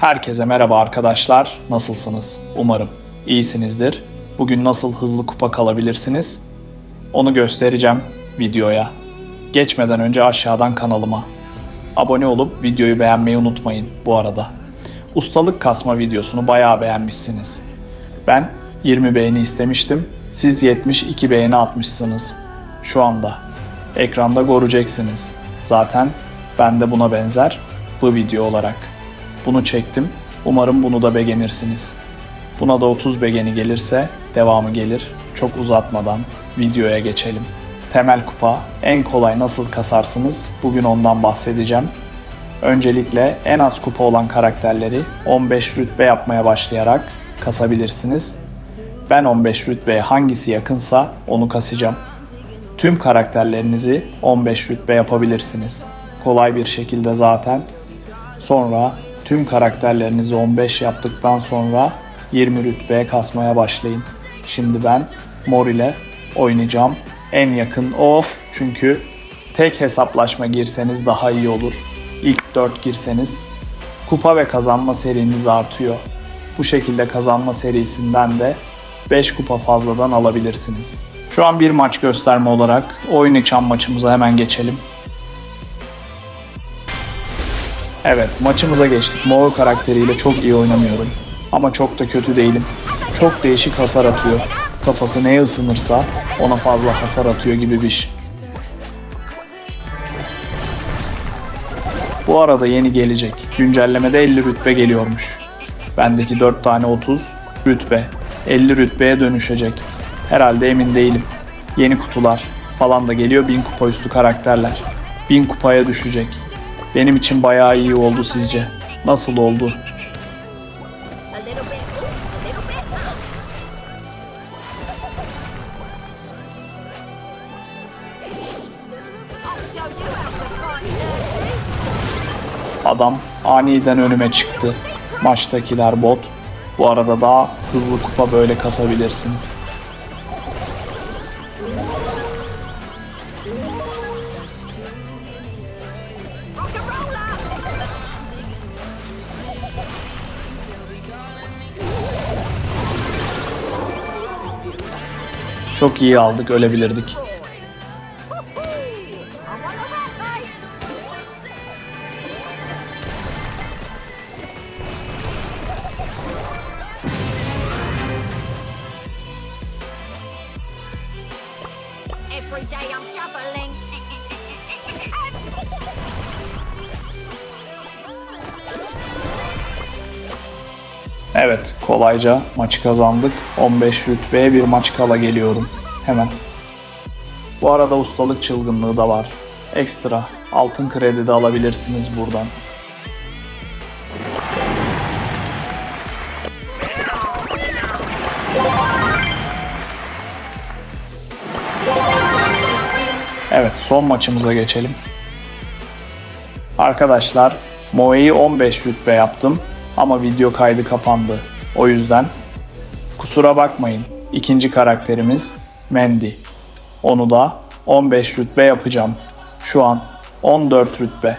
Herkese merhaba arkadaşlar. Nasılsınız? Umarım iyisinizdir. Bugün nasıl hızlı kupa kalabilirsiniz? Onu göstereceğim videoya. Geçmeden önce aşağıdan kanalıma abone olup videoyu beğenmeyi unutmayın bu arada. Ustalık kasma videosunu bayağı beğenmişsiniz. Ben 20 beğeni istemiştim. Siz 72 beğeni atmışsınız. Şu anda. Ekranda göreceksiniz. Zaten ben de buna benzer bu video olarak. Bunu çektim. Umarım bunu da beğenirsiniz. Buna da 30 beğeni gelirse devamı gelir. Çok uzatmadan videoya geçelim. Temel kupa en kolay nasıl kasarsınız? Bugün ondan bahsedeceğim. Öncelikle en az kupa olan karakterleri 15 rütbe yapmaya başlayarak kasabilirsiniz. Ben 15 rütbeye hangisi yakınsa onu kasacağım. Tüm karakterlerinizi 15 rütbe yapabilirsiniz. Kolay bir şekilde zaten. Sonra tüm karakterlerinizi 15 yaptıktan sonra 20 rütbeye kasmaya başlayın. Şimdi ben mor ile oynayacağım. En yakın of çünkü tek hesaplaşma girseniz daha iyi olur. İlk 4 girseniz kupa ve kazanma seriniz artıyor. Bu şekilde kazanma serisinden de 5 kupa fazladan alabilirsiniz. Şu an bir maç gösterme olarak oyun maçımıza hemen geçelim. Evet maçımıza geçtik. Mor karakteriyle çok iyi oynamıyorum. Ama çok da kötü değilim. Çok değişik hasar atıyor. Kafası neye ısınırsa ona fazla hasar atıyor gibi bir şey. Bu arada yeni gelecek. Güncellemede 50 rütbe geliyormuş. Bendeki 4 tane 30 rütbe. 50 rütbeye dönüşecek. Herhalde emin değilim. Yeni kutular falan da geliyor 1000 kupa üstü karakterler. 1000 kupaya düşecek. Benim için bayağı iyi oldu sizce. Nasıl oldu? Adam aniden önüme çıktı. Maçtakiler bot. Bu arada daha hızlı kupa böyle kasabilirsiniz. Çok iyi aldık ölebilirdik. Every day I'm shoveling. Evet kolayca maçı kazandık. 15 rütbeye bir maç kala geliyorum. Hemen. Bu arada ustalık çılgınlığı da var. Ekstra altın kredi de alabilirsiniz buradan. Evet son maçımıza geçelim. Arkadaşlar Moe'yi 15 rütbe yaptım ama video kaydı kapandı. O yüzden kusura bakmayın. İkinci karakterimiz Mandy. Onu da 15 rütbe yapacağım. Şu an 14 rütbe.